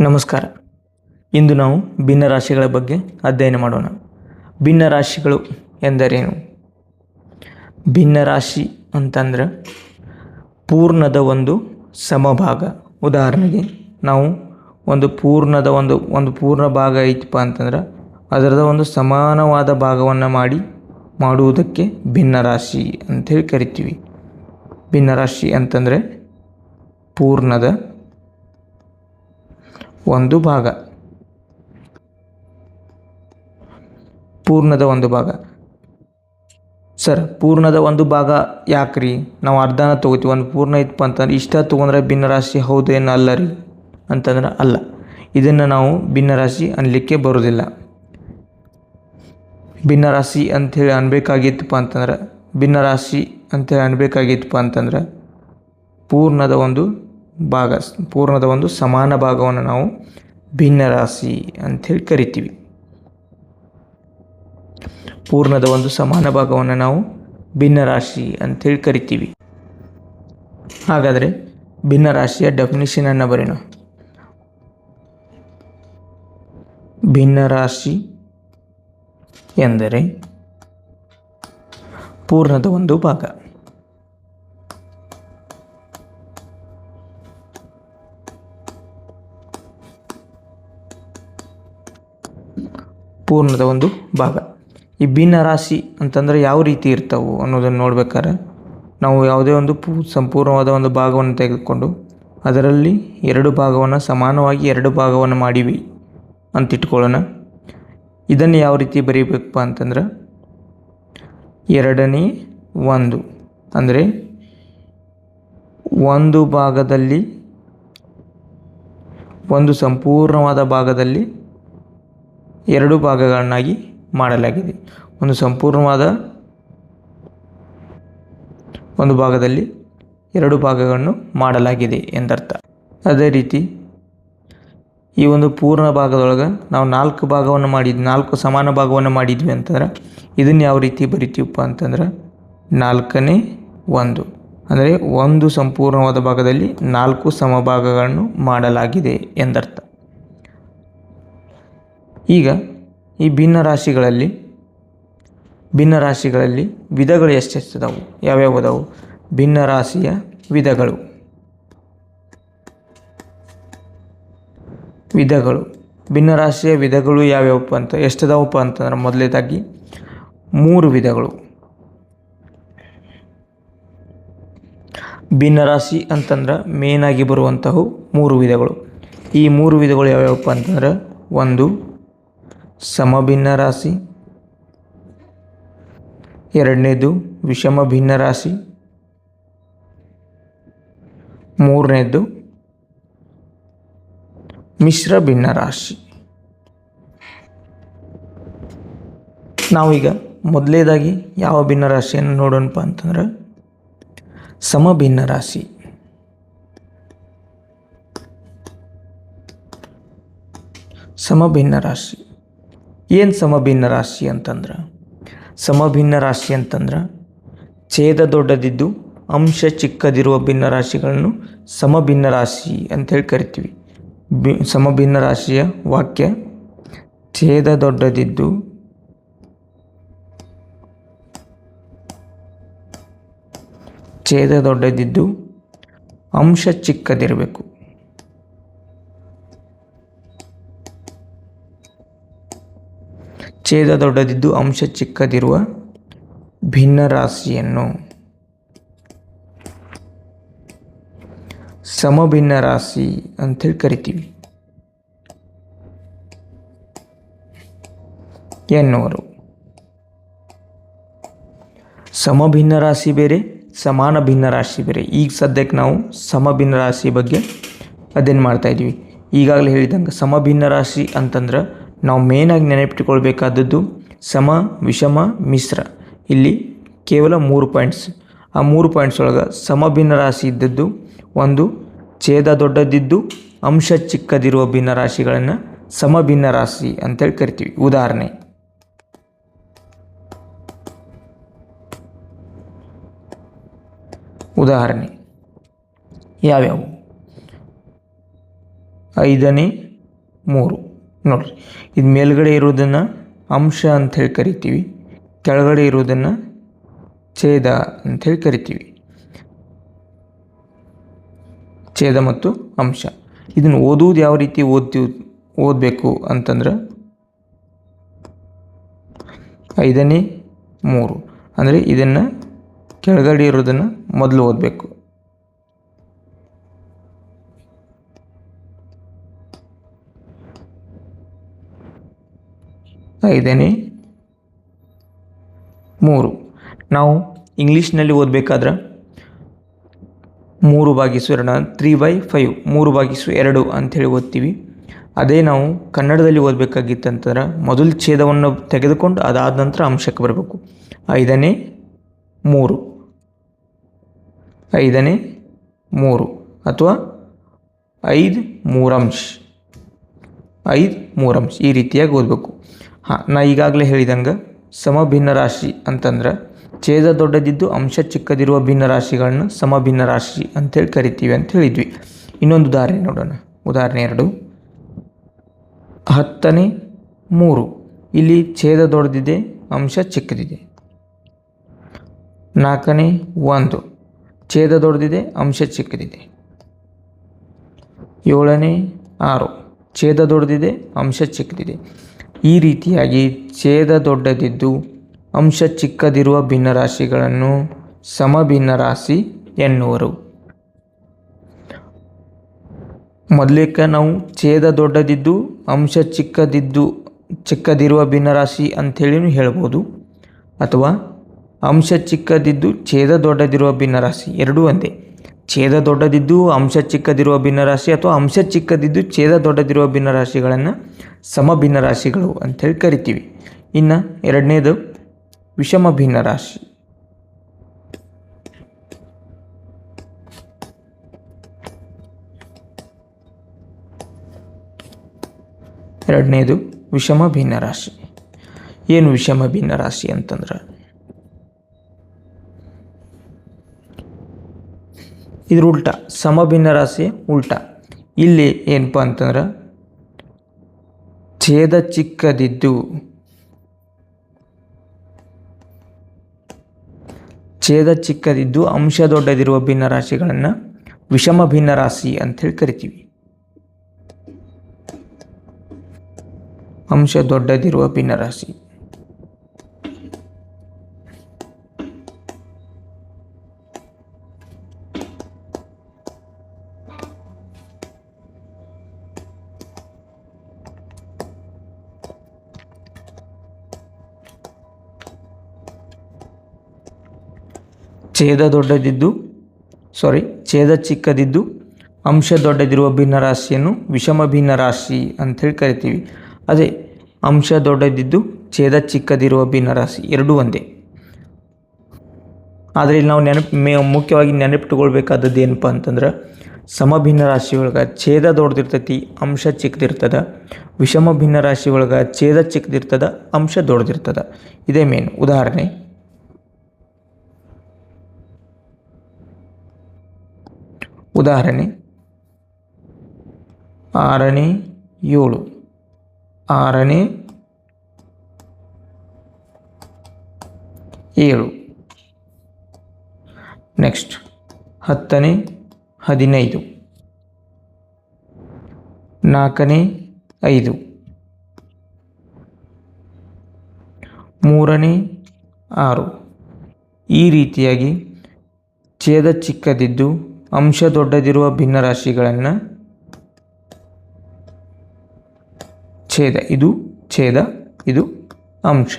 ನಮಸ್ಕಾರ. ಇಂದು ನಾವು ಭಿನ್ನ ರಾಶಿಗಳ ಬಗ್ಗೆ ಅಧ್ಯಯನ ಮಾಡೋಣ. ಭಿನ್ನ ರಾಶಿಗಳು ಎಂದರೇನು? ಭಿನ್ನ ರಾಶಿ ಅಂತಂದ್ರೆ ಪೂರ್ಣದ ಒಂದು ಸಮಭಾಗ. ಉದಾಹರಣೆಗೆ ನಾವು ಒಂದು ಪೂರ್ಣದ ಒಂದು ಒಂದು ಪೂರ್ಣ ಭಾಗ ಐತಪ್ಪ ಅಂತಂದ್ರೆ ಅದರದ ಒಂದು ಸಮಾನವಾದ ಭಾಗವನ್ನು ಮಾಡಿ ಮಾಡುವುದಕ್ಕೆ ಭಿನ್ನ ರಾಶಿ ಅಂತೇಳಿ ಕರಿತೀವಿ. ಭಿನ್ನ ರಾಶಿ ಅಂತಂದರೆ ಪೂರ್ಣದ ಒಂದು ಭಾಗ. ಪೂರ್ಣದ ಒಂದು ಭಾಗ. ಸರ್, ಪೂರ್ಣದ ಒಂದು ಭಾಗ ಯಾಕ್ರಿ? ನಾವು ಅರ್ಧನ ತೊಗೋತೀವಿ, ಒಂದು ಪೂರ್ಣ ಇತ್ತು ಅಂತಂದ್ರೆ ಇಷ್ಟ ತೊಗೊಂಡ್ರೆ ಭಿನ್ನರಾಶಿ ಹೌದು ಏನು ಅಲ್ಲ ರೀ ಅಂತಂದ್ರೆ ಅಲ್ಲ. ಇದನ್ನು ನಾವು ಭಿನ್ನರಾಶಿ ಅನ್ನಲಿಕ್ಕೆ ಬರೋದಿಲ್ಲ. ಭಿನ್ನರಾಶಿ ಅಂಥೇಳಿ ಅನ್ಬೇಕಾಗಿತ್ತಪ್ಪ ಅಂತಂದ್ರೆ, ಭಿನ್ನರಾಶಿ ಅಂಥೇಳಿ ಅನ್ಬೇಕಾಗಿತ್ತಪ್ಪ ಅಂತಂದ್ರೆ, ಪೂರ್ಣದ ಒಂದು ಭಾಗ, ಪೂರ್ಣದ ಒಂದು ಸಮಾನ ಭಾಗವನ್ನು ನಾವು ಭಿನ್ನ ರಾಶಿ ಅಂಥೇಳಿ ಕರಿತೀವಿ. ಪೂರ್ಣದ ಒಂದು ಸಮಾನ ಭಾಗವನ್ನು ನಾವು ಭಿನ್ನ ರಾಶಿ ಅಂಥೇಳಿ ಕರಿತೀವಿ. ಹಾಗಾದರೆ ಭಿನ್ನ ರಾಶಿಯ ಡೆಫಿನಿಷನನ್ನು ಬರೆಯೋಣ. ಭಿನ್ನರಾಶಿ ಎಂದರೆ ಪೂರ್ಣದ ಒಂದು ಭಾಗ. ಪೂರ್ಣದ ಒಂದು ಭಾಗ. ಈ ಭಿನ್ನ ರಾಶಿ ಅಂತಂದರೆ ಯಾವ ರೀತಿ ಇರ್ತಾವು ಅನ್ನೋದನ್ನು ನೋಡ್ಬೇಕಾದ್ರೆ, ನಾವು ಯಾವುದೇ ಒಂದು ಪೂ ಸಂಪೂರ್ಣವಾದ ಒಂದು ಭಾಗವನ್ನು ತೆಗೆದುಕೊಂಡು ಅದರಲ್ಲಿ ಎರಡು ಭಾಗವನ್ನು ಸಮಾನವಾಗಿ ಎರಡು ಭಾಗವನ್ನು ಮಾಡಿವಿ ಅಂತ ಇಟ್ಕೊಳ್ಳೋಣ ಇದನ್ನು ಯಾವ ರೀತಿ ಬರೀಬೇಕಪ್ಪ ಅಂತಂದ್ರೆ, ಎರಡನೇ ಒಂದು ಅಂದರೆ ಒಂದು ಭಾಗದಲ್ಲಿ, ಒಂದು ಸಂಪೂರ್ಣವಾದ ಭಾಗದಲ್ಲಿ ಎರಡು ಭಾಗಗಳನ್ನಾಗಿ ಮಾಡಲಾಗಿದೆ. ಒಂದು ಸಂಪೂರ್ಣವಾದ ಒಂದು ಭಾಗದಲ್ಲಿ ಎರಡು ಭಾಗಗಳನ್ನು ಮಾಡಲಾಗಿದೆ ಎಂದರ್ಥ. ಅದೇ ರೀತಿ ಈ ಒಂದು ಪೂರ್ಣ ಭಾಗದೊಳಗೆ ನಾವು ನಾಲ್ಕು ಭಾಗವನ್ನು ಮಾಡಿದ್ವಿ ನಾಲ್ಕು ಸಮಾನ ಭಾಗವನ್ನು ಮಾಡಿದ್ವಿ ಅಂತಂದ್ರೆ ಇದನ್ನು ಯಾವ ರೀತಿ ಬರಿತೀವಪ್ಪ ಅಂತಂದ್ರೆ ನಾಲ್ಕನೇ ಒಂದು. ಅಂದರೆ ಒಂದು ಸಂಪೂರ್ಣವಾದ ಭಾಗದಲ್ಲಿ ನಾಲ್ಕು ಸಮಭಾಗಗಳನ್ನು ಮಾಡಲಾಗಿದೆ ಎಂದರ್ಥ. ಈಗ ಈ ಭಿನ್ನ ರಾಶಿಗಳಲ್ಲಿ ಭಿನ್ನ ರಾಶಿಗಳಲ್ಲಿ ವಿಧಗಳು ಎಷ್ಟೆಷ್ಟಿದಾವು? ಯಾವ್ಯಾವದವು? ಭಿನ್ನ ರಾಶಿಯ ವಿಧಗಳು. ವಿಧಗಳು. ಭಿನ್ನ ರಾಶಿಯ ವಿಧಗಳು ಯಾವ್ಯಾವಪ್ಪ ಅಂತ, ಎಷ್ಟಿದಾವಪ್ಪ ಅಂತಂದ್ರೆ ಮೊದಲೇದಾಗಿ ಮೂರು ವಿಧಗಳು. ಭಿನ್ನ ರಾಶಿ ಅಂತಂದ್ರೆ ಮೇನಾಗಿ ಬರುವಂತಹ ಮೂರು ವಿಧಗಳು. ಈ ಮೂರು ವಿಧಗಳು ಯಾವ್ಯಾವಪ್ಪ ಅಂತಂದ್ರೆ ಒಂದು ಸಮಭಿನ್ನ ರಾಶಿ. ಎರಡನೇದು ವಿಷಮ ಭಿನ್ನ ರಾಶಿ. ಮೂರನೇದು ಮಿಶ್ರ ಭಿನ್ನ ರಾಶಿ. ನಾವೀಗ ಮೊದಲೇದಾಗಿ ಯಾವ ಭಿನ್ನ ರಾಶಿಯನ್ನು ನೋಡೋಣಪ್ಪ ಅಂತಂದ್ರೆ ಸಮಭಿನ್ನ ರಾಶಿ. ಸಮಭಿನ್ನ ರಾಶಿ. ಏನು ಸಮಭಿನ್ನ ರಾಶಿ ಅಂತಂದ್ರೆ? ಸಮಭಿನ್ನ ರಾಶಿ ಅಂತಂದ್ರೆ ಛೇದ ದೊಡ್ಡದಿದ್ದು ಅಂಶ ಚಿಕ್ಕದಿರುವ ಭಿನ್ನ ರಾಶಿಗಳನ್ನು ಸಮಭಿನ್ನ ರಾಶಿ ಅಂತೇಳಿ ಕರಿತೀವಿ. ಬಿ, ಸಮಭಿನ್ನ ರಾಶಿಯ ವಾಕ್ಯ, ಛೇದ ದೊಡ್ಡದಿದ್ದು ಛೇದ ದೊಡ್ಡದಿದ್ದು ಅಂಶ ಚಿಕ್ಕದಿರಬೇಕು. ಛೇದ ದೊಡ್ಡದಿದ್ದು ಅಂಶ ಚಿಕ್ಕದಿರುವ ಭಿನ್ನ ರಾಶಿಯನ್ನು ಸಮಭಿನ್ನ ರಾಶಿ ಅಂಥೇಳಿ ಕರಿತೀವಿ. ಎನ್ನುವರು. ಸಮಭಿನ್ನ ರಾಶಿ ಬೇರೆ, ಸಮಾನ ಭಿನ್ನ ರಾಶಿ ಬೇರೆ. ಈಗ ಸದ್ಯಕ್ಕೆ ನಾವು ಸಮಭಿನ್ನ ರಾಶಿ ಬಗ್ಗೆ ಅಧ್ಯಯನ ಮಾಡ್ತಾ ಇದ್ದೀವಿ. ಈಗಾಗಲೇ ಹೇಳಿದಂಗೆ ಸಮಭಿನ್ನ ರಾಶಿ ಅಂತಂದ್ರೆ ನಾವು ಮೇನಾಗಿ ನೆನಪಿಟ್ಟುಕೊಳ್ಬೇಕಾದದ್ದು ಸಮ, ವಿಷಮ, ಮಿಶ್ರ. ಇಲ್ಲಿ ಕೇವಲ ಮೂರು ಪಾಯಿಂಟ್ಸ್ ಆ ಮೂರು ಪಾಯಿಂಟ್ಸ್ ಒಳಗೆ ಸಮಭಿನ್ನ ರಾಶಿ ಇದ್ದದ್ದು ಒಂದು ಛೇದ ದೊಡ್ಡದಿದ್ದು ಅಂಶ ಚಿಕ್ಕದಿರುವ ಭಿನ್ನ ರಾಶಿಗಳನ್ನು ಸಮಭಿನ್ನ ರಾಶಿ ಅಂತೇಳಿ ಕರಿತೀವಿ. ಉದಾಹರಣೆ. ಉದಾಹರಣೆ. ಯಾವ್ಯಾವು? ಐದನೇ, ಮೂರು. ನೋಡಿರಿ, ಇದು ಮೇಲ್ಗಡೆ ಇರೋದನ್ನು ಅಂಶ ಅಂಥೇಳಿ ಕರಿತೀವಿ, ಕೆಳಗಡೆ ಇರೋದನ್ನು ಛೇದ ಅಂಥೇಳಿ ಕರಿತೀವಿ. ಛೇದ ಮತ್ತು ಅಂಶ. ಇದನ್ನು ಓದುವುದು ಯಾವ ರೀತಿ ಓದ್ತೀವಿ, ಓದಬೇಕು ಅಂತಂದ್ರೆ ಐದನೇ ಮೂರು. ಅಂದರೆ ಇದನ್ನು ಕೆಳಗಡೆ ಇರೋದನ್ನು ಮೊದಲು ಓದಬೇಕು. ಐದನೇ ಮೂರು. ನಾವು ಇಂಗ್ಲೀಷ್ನಲ್ಲಿ ಓದಬೇಕಾದ್ರೆ ಮೂರು ಭಾಗಿಸು ಎರಡು ತ್ರೀ ಬೈ ಫೈವ್ ಮೂರು ಭಾಗಿಸು ಎರಡು ಅಂಥೇಳಿ ಓದ್ತೀವಿ. ಅದೇ ನಾವು ಕನ್ನಡದಲ್ಲಿ ಓದಬೇಕಾಗಿತ್ತಂತಂದ್ರೆ ಮೊದಲು ಛೇದವನ್ನು ತೆಗೆದುಕೊಂಡು ಅದಾದ ನಂತರ ಅಂಶಕ್ಕೆ ಬರಬೇಕು. ಐದನೇ ಮೂರು. ಐದನೇ ಮೂರು ಅಥವಾ ಐದು ಮೂರಂಶ್. ಐದು ಮೂರಂಶ್ ಈ ರೀತಿಯಾಗಿ ಓದಬೇಕು. ಹಾಂ, ನಾ ಈಗಾಗಲೇ ಹೇಳಿದಂಗೆ ಸಮಭಿನ್ನ ರಾಶಿ ಅಂತಂದ್ರೆ ಛೇದ ದೊಡ್ಡದಿದ್ದು ಅಂಶ ಚಿಕ್ಕದಿರುವ ಭಿನ್ನ ರಾಶಿಗಳನ್ನ ಸಮಭಿನ್ನ ರಾಶಿ ಅಂತೇಳಿ ಕರಿತೀವಿ ಅಂತ ಹೇಳಿದ್ವಿ. ಇನ್ನೊಂದು ಉದಾಹರಣೆ ನೋಡೋಣ. ಉದಾಹರಣೆ ಎರಡು. ಹತ್ತನೇ ಮೂರು. ಇಲ್ಲಿ ಛೇದ ದೊಡ್ಡದಿದೆ, ಅಂಶ ಚಿಕ್ಕದಿದೆ. ನಾಲ್ಕನೇ ಒಂದು. ಛೇದ ದೊಡ್ಡದಿದೆ, ಅಂಶ ಚಿಕ್ಕದಿದೆ. ಏಳನೇ ಆರು. ಛೇದ ದೊಡ್ಡದಿದೆ, ಅಂಶ ಚಿಕ್ಕದಿದೆ. ಈ ರೀತಿಯಾಗಿ ಛೇದ ದೊಡ್ಡದಿದ್ದು ಅಂಶ ಚಿಕ್ಕದಿರುವ ಭಿನ್ನರಾಶಿಗಳನ್ನು ಸಮಭಿನ್ನರಾಶಿ ಎನ್ನುವರು. ಮೊದಲೇಕ ನಾವು ಛೇದ ದೊಡ್ಡದಿದ್ದು ಅಂಶ ಚಿಕ್ಕದಿದ್ದು ಚಿಕ್ಕದಿರುವ ಭಿನ್ನರಾಶಿ ಅಂಥೇಳಿನೂ ಹೇಳ್ಬೋದು. ಅಥವಾ ಅಂಶ ಚಿಕ್ಕದಿದ್ದು ಛೇದ ದೊಡ್ಡದಿರುವ ಭಿನ್ನರಾಶಿ ಎರಡೂ ಒಂದೇ. ಛೇದ ದೊಡ್ಡದಿದ್ದು ಅಂಶ ಚಿಕ್ಕದಿರುವ ಭಿನ್ನರಾಶಿ ಅಥವಾ ಅಂಶ ಚಿಕ್ಕದಿದ್ದು ಛೇದ ದೊಡ್ಡದಿರುವ ಭಿನ್ನರಾಶಿಗಳನ್ನು ಸಮ ಭಿನ್ನರಾಶಿಗಳು ಅಂಥೇಳಿ ಕರಿತೀವಿ. ಇನ್ನು ಎರಡನೇದು ವಿಷಮ ಭಿನ್ನರಾಶಿ. ಎರಡನೇದು ವಿಷಮ ಭಿನ್ನರಾಶಿ. ಏನು ವಿಷಮ ಭಿನ್ನರಾಶಿ ಅಂತಂದ್ರೆ ಇದ್ರ ಉಲ್ಟ, ಸಮಭಿನ್ನ ರಾಶಿ ಉಲ್ಟ. ಇಲ್ಲಿ ಏನಪ್ಪ ಅಂತಂದ್ರೆ, ಛೇದ ಚಿಕ್ಕದಿದ್ದು. ಛೇದ ಚಿಕ್ಕದಿದ್ದು ಅಂಶ ದೊಡ್ಡದಿರುವ ಭಿನ್ನ ರಾಶಿಗಳನ್ನು ವಿಷಮ ಭಿನ್ನ ರಾಶಿ ಅಂಥೇಳಿ ಕರಿತೀವಿ. ಅಂಶ ದೊಡ್ಡದಿರುವ ಭಿನ್ನ ರಾಶಿ. ಛೇದ ದೊಡ್ಡದಿದ್ದು ಸಾರಿ ಛೇದ ಚಿಕ್ಕದಿದ್ದು, ಅಂಶ ದೊಡ್ಡದಿರುವ ಭಿನ್ನರಾಶಿಯನ್ನು ವಿಷಮ ಭಿನ್ನರಾಶಿ ಅಂಥೇಳಿ ಕರಿತೀವಿ. ಅದೇ, ಅಂಶ ದೊಡ್ಡದಿದ್ದು, ಛೇದ ಚಿಕ್ಕದಿರುವ ಭಿನ್ನರಾಶಿ, ಎರಡೂ ಒಂದೇ. ಆದರೆ ಇಲ್ಲಿ ನಾವು ನೆನಪು, ಮೇ, ಮುಖ್ಯವಾಗಿ ನೆನಪಿಟ್ಟುಕೊಳ್ಬೇಕಾದದ್ದು ಏನಪ್ಪ ಅಂತಂದ್ರೆ ಸಮಭಿನ್ನ ರಾಶಿ ಒಳಗೆ ಛೇದ ದೊಡ್ಡದಿರ್ತೈತಿ, ಅಂಶ ಚಿಕ್ಕದಿರ್ತದ. ವಿಷಮ ಭಿನ್ನ ರಾಶಿ ಛೇದ ಚಿಕ್ಕದಿರ್ತದ, ಅಂಶ ದೊಡ್ಡದಿರ್ತದ. ಇದೇ ಮೇನ್ ಉದಾಹರಣೆ. ಉದಾಹರಣೆ, ಆರನೇ ಏಳು ಆರನೇ ಏಳು. ನೆಕ್ಸ್ಟ್ ಹತ್ತನೇ, ಹದಿನೈದು. ನಾಲ್ಕನೇ, ಐದು. ಮೂರನೇ, ಆರು. ಈ ರೀತಿಯಾಗಿ ಛೇದ ಚಿಕ್ಕದಿದ್ದು ಅಂಶ ದೊಡ್ಡದಿರುವ ಭಿನ್ನರಾಶಿಗಳನ್ನು ಛೇದ, ಇದು ಛೇದ, ಇದು ಅಂಶ.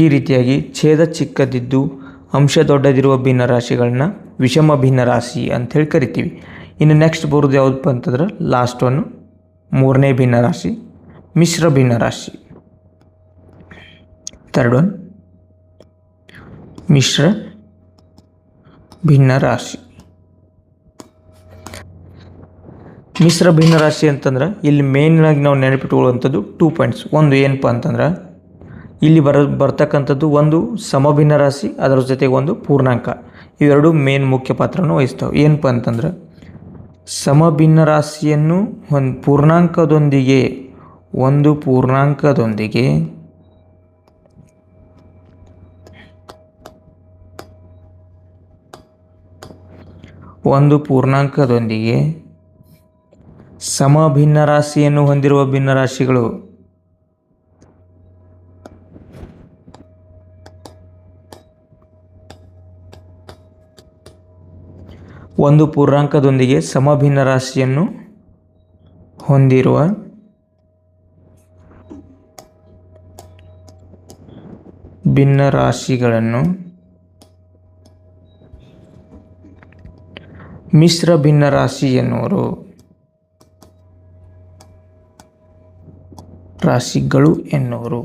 ಈ ರೀತಿಯಾಗಿ ಛೇದ ಚಿಕ್ಕದಿದ್ದು ಅಂಶ ದೊಡ್ಡದಿರುವ ಭಿನ್ನರಾಶಿಗಳನ್ನ ವಿಷಮ ಭಿನ್ನರಾಶಿ ಅಂಥೇಳಿ ಕರಿತೀವಿ. ಇನ್ನು ನೆಕ್ಸ್ಟ್ ಬರೋದು ಯಾವುದಪ್ಪ ಅಂತಂದ್ರೆ ಲಾಸ್ಟ್ ಒನ್ ಮೂರನೇ ಭಿನ್ನರಾಶಿ, ಮಿಶ್ರ ಭಿನ್ನರಾಶಿ. ಥರ್ಡ್ ಒನ್ ಮಿಶ್ರ ಭಿನ್ನರಾಶಿ. ಮಿಶ್ರ ಭಿನ್ನರಾಶಿ ಅಂತಂದ್ರೆ ಇಲ್ಲಿ ಮೇಯ್ನಾಗಿ ನಾವು ನೆನಪಿಟ್ಕೊಳ್ಳುವಂಥದ್ದು ಟೂ ಪಾಯಿಂಟ್ಸ್ ಒಂದು ಏನಪ್ಪ ಅಂತಂದ್ರೆ ಇಲ್ಲಿ ಬರ, ಬರ್ತಕ್ಕಂಥದ್ದು ಒಂದು ಸಮಭಿನ್ನ ರಾಶಿ, ಅದರ ಜೊತೆಗೆ ಒಂದು ಪೂರ್ಣಾಂಕ. ಇವೆರಡು ಮೇನ್ ಮುಖ್ಯ ಪಾತ್ರವನ್ನು ವಹಿಸ್ತವೆ. ಏನಪ್ಪ ಅಂತಂದ್ರೆ ಸಮಭಿನ್ನ ರಾಶಿಯನ್ನು ಒಂದು ಪೂರ್ಣಾಂಕದೊಂದಿಗೆ ಒಂದು ಪೂರ್ಣಾಂಕದೊಂದಿಗೆ ಒಂದು ಪೂರ್ಣಾಂಕದೊಂದಿಗೆ ಸಮಭಿನ್ನ ರಾಶಿಯನ್ನು ಹೊಂದಿರುವ ಭಿನ್ನರಾಶಿಗಳು. ಒಂದು ಪೂರ್ಣಾಂಕದೊಂದಿಗೆ ಸಮಭಿನ್ನ ರಾಶಿಯನ್ನು ಹೊಂದಿರುವ ಭಿನ್ನ ರಾಶಿಗಳನ್ನು ಮಿಶ್ರ ಭಿನ್ನ ರಾಶಿ ಎನ್ನುವರು ರಾಶಿಗಳು ಎನ್ನುವರು.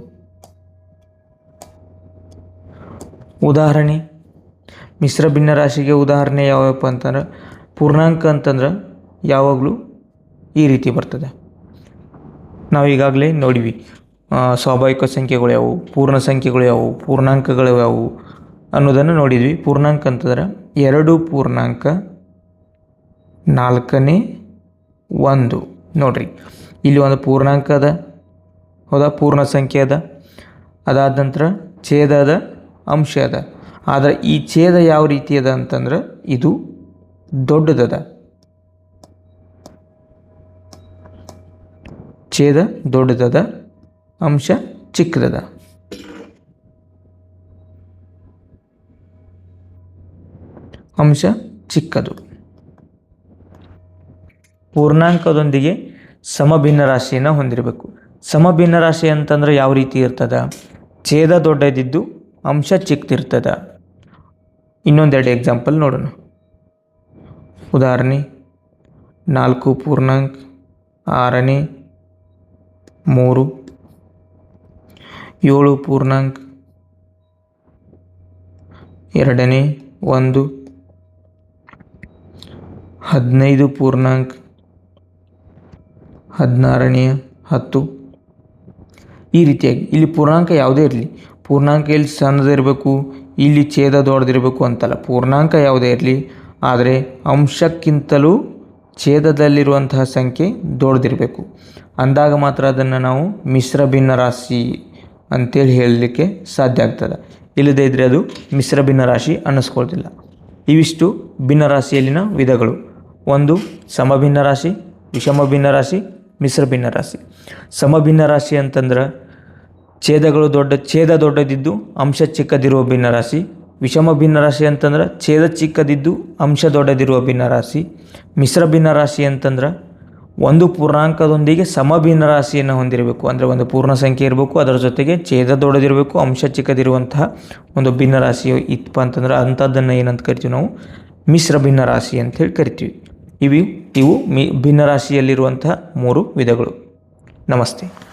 ಉದಾಹರಣೆ, ಮಿಶ್ರ ಭಿನ್ನ ರಾಶಿಗೆ ಉದಾಹರಣೆ ಯಾವ್ಯಾವಪ್ಪ ಅಂತಂದ್ರೆ, ಪೂರ್ಣಾಂಕ ಅಂತಂದ್ರೆ ಯಾವಾಗಲೂ ಈ ರೀತಿ ಬರ್ತದೆ. ನಾವು ಈಗಾಗಲೇ ನೋಡಿವಿ ಸ್ವಾಭಾವಿಕ ಸಂಖ್ಯೆಗಳು ಯಾವುವು, ಪೂರ್ಣ ಸಂಖ್ಯೆಗಳು ಯಾವುವು, ಪೂರ್ಣಾಂಕಗಳು ಯಾವುವು ಅನ್ನೋದನ್ನು ನೋಡಿದ್ವಿ. ಪೂರ್ಣಾಂಕ ಅಂತಂದ್ರೆ ಎರಡು ಪೂರ್ಣಾಂಕ, ನಾಲ್ಕನೇ ಒಂದು. ನೋಡ್ರಿ, ಇಲ್ಲಿ ಒಂದು ಪೂರ್ಣಾಂಕ ಅದ ಹೌದಾ? ಪೂರ್ಣ ಸಂಖ್ಯೆ ಅದ. ಅದಾದ ನಂತರ ಛೇದ ಅದ, ಅಂಶ ಅದ. ಆದರೆ ಈ ಛೇದ ಯಾವ ರೀತಿ ಅದ ಅಂತಂದ್ರೆ ಇದು ದೊಡ್ಡದದ ಛೇದ ದೊಡ್ಡದದ ಅಂಶ ಚಿಕ್ಕದದ ಅಂಶ ಚಿಕ್ಕದು. ಪೂರ್ಣಾಂಕದೊಂದಿಗೆ ಸಮಭಿನ್ನ ರಾಶಿಯನ್ನು ಹೊಂದಿರಬೇಕು. ಸಮಭಿನ್ನ ರಾಶಿ ಅಂತಂದ್ರೆ ಯಾವ ರೀತಿ ಇರ್ತದ? ಛೇದ ದೊಡ್ಡದಿದ್ದು ಅಂಶ ಚಿಕ್ಕದಿರ್ತದ. ಇನ್ನೊಂದೆರಡು ಎಕ್ಸಾಂಪಲ್ ನೋಡೋಣ. ಉದಾಹರಣೆ, ನಾಲ್ಕು ಪೂರ್ಣಾಂಕ, ಆರನೇ, ಮೂರು, ಏಳು ಪೂರ್ಣಾಂಕ, ಎರಡನೇ ಒಂದು, ಹದಿನೈದು ಪೂರ್ಣಾಂಕ ಹದಿನಾರನೆಯ ಹತ್ತು. ಈ ರೀತಿಯಾಗಿ. ಇಲ್ಲಿ ಪೂರ್ಣಾಂಕ ಯಾವುದೇ ಇರಲಿ. ಪೂರ್ಣಾಂಕ ಇಲ್ಲಿ ಸಣ್ಣದಿರಬೇಕು ಇಲ್ಲಿ ಛೇದ ದೊಡ್ಡದಿರಬೇಕು ಅಂತಲ್ಲ. ಪೂರ್ಣಾಂಕ ಯಾವುದೇ ಇರಲಿ, ಆದರೆ ಅಂಶಕ್ಕಿಂತಲೂ ಛೇದದಲ್ಲಿರುವಂತಹ ಸಂಖ್ಯೆ ದೊಡ್ಡದಿರಬೇಕು. ಅಂದಾಗ ಮಾತ್ರ ಅದನ್ನು ನಾವು ಮಿಶ್ರ ಭಿನ್ನ ರಾಶಿ ಅಂತೇಳಿ ಹೇಳಲಿಕ್ಕೆ ಸಾಧ್ಯ ಆಗ್ತದೆ. ಇಲ್ಲದೇ ಇದ್ದರೆ ಅದು ಮಿಶ್ರ ಭಿನ್ನ ರಾಶಿ ಅನ್ನಿಸ್ಕೊಳ್ತಿಲ್ಲ. ಇವಿಷ್ಟು ಭಿನ್ನ ರಾಶಿಯಲ್ಲಿನ ವಿಧಗಳು. ಒಂದು, ಸಮಭಿನ್ನ ರಾಶಿ ವಿಷಮ ಭಿನ್ನ ರಾಶಿ, ಮಿಶ್ರ ಭಿನ್ನ ರಾಶಿ. ಸಮಭಿನ್ನ ರಾಶಿ ಅಂತಂದ್ರೆ ಛೇದಗಳು ದೊಡ್ಡ, ಛೇದ ದೊಡ್ಡದಿದ್ದು ಅಂಶ ಚಿಕ್ಕದಿರುವ ಭಿನ್ನರಾಶಿ. ವಿಷಮ ಭಿನ್ನ ರಾಶಿ ಅಂತಂದ್ರೆ ಛೇದ ಚಿಕ್ಕದಿದ್ದು ಅಂಶ ದೊಡ್ಡದಿರುವ ಭಿನ್ನ ರಾಶಿ ಮಿಶ್ರ ಭಿನ್ನ ರಾಶಿ ಅಂತಂದ್ರೆ ಒಂದು ಪೂರ್ಣಾಂಕದೊಂದಿಗೆ ಸಮ ರಾಶಿಯನ್ನು ಹೊಂದಿರಬೇಕು. ಅಂದರೆ ಒಂದು ಪೂರ್ಣ ಸಂಖ್ಯೆ ಇರಬೇಕು, ಅದರ ಜೊತೆಗೆ ಛೇದ ದೊಡ್ಡದಿರಬೇಕು, ಅಂಶ ಚಿಕ್ಕದಿರುವಂತಹ ಒಂದು ಭಿನ್ನ ರಾಶಿ ಇತ್ತಪ್ಪ ಅಂತಂದ್ರೆ ಅಂಥದ್ದನ್ನು ಏನಂತ ಕರಿತೀವಿ ನಾವು? ಮಿಶ್ರ ಭಿನ್ನ ರಾಶಿ ಅಂತೇಳಿ ಕರಿತೀವಿ. ಇವು ಇವು ಮಿ ಭಿನ್ನ ರಾಶಿಯಲ್ಲಿರುವಂತಹ ಮೂರು ವಿಧಗಳು. ನಮಸ್ತೆ.